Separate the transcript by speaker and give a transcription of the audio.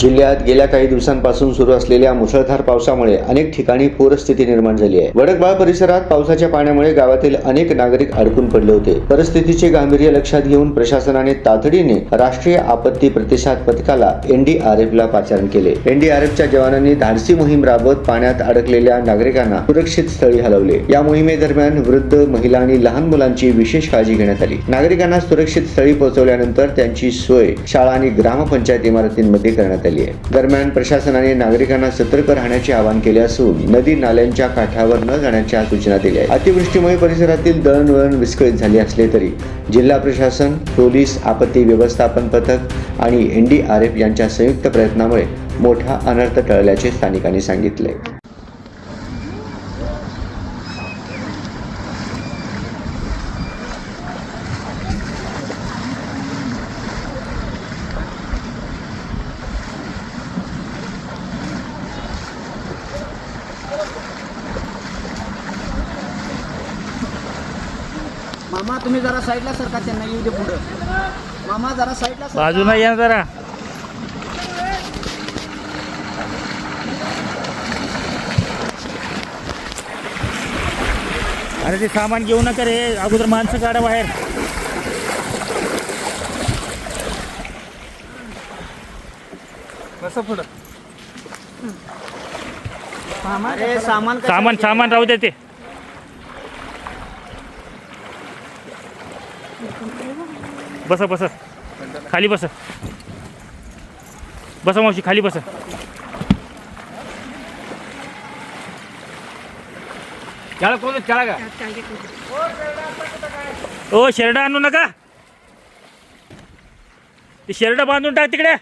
Speaker 1: जिल्ह्यात गेल्या काही दिवसांपासून सुरू असलेल्या मुसळधार पावसामुळे अनेक ठिकाणी पूरस्थिती निर्माण झाली आहे. वडकबाळ परिसरात पावसाच्या पाण्यामुळे गावातील अनेक नागरिक अडकून पडले होते. परिस्थितीचे गांभीर्य लक्षात घेऊन प्रशासनाने तातडीने राष्ट्रीय आपत्ती प्रतिसाद पथकाला एनडीआरएफ ला पाचारण केले. एनडीआरएफच्या जवानांनी धाडसी मोहीम राबवत पाण्यात अडकलेल्या नागरिकांना सुरक्षित स्थळी हलवले. या मोहिमेदरम्यान वृद्ध महिला आणि लहान मुलांची विशेष काळजी घेण्यात आली. नागरिकांना सुरक्षित स्थळी पोहोचवल्यानंतर त्यांची सोय शाळा आणि ग्रामपंचायत इमारतींमध्ये करण्यात आली. आहे. दरम्यान प्रशासनाने नागरिकांना सतर्क राहण्याचे आवाहन केले असून नदी नाल्यांच्या काठावर न जाण्याच्या सूचना दिल्या आहेत. अतिवृष्टीमुळे परिसरातील दळणवळण विस्कळीत झाले असले तरी जिल्हा प्रशासन पोलीस आपत्ती व्यवस्थापन पथक आणि एनडीआरएफ यांच्या संयुक्त प्रयत्नामुळे मोठा अनर्थ टळल्याचे स्थानिकांनी सांगितले.
Speaker 2: मामा तुम्ही जरा साईडला सरका त्यांना येऊ दे पुढं. मामा जरा साईडला सरका.
Speaker 3: बाजूला या जरा. अरे ते सामान घेऊ नका रे. अगोदर माणसं काढा बाहेर.
Speaker 2: कसं पुढं. अरे सामान
Speaker 3: सामान? सामान राहू दे ते. बसा बसा. खाली बसा. बसा मावशी खाली बसा.
Speaker 2: त्याला कोण त्याला का?
Speaker 3: ओ शर्ट आणू नका. ते शर्ट बांधून टाक तिकडे.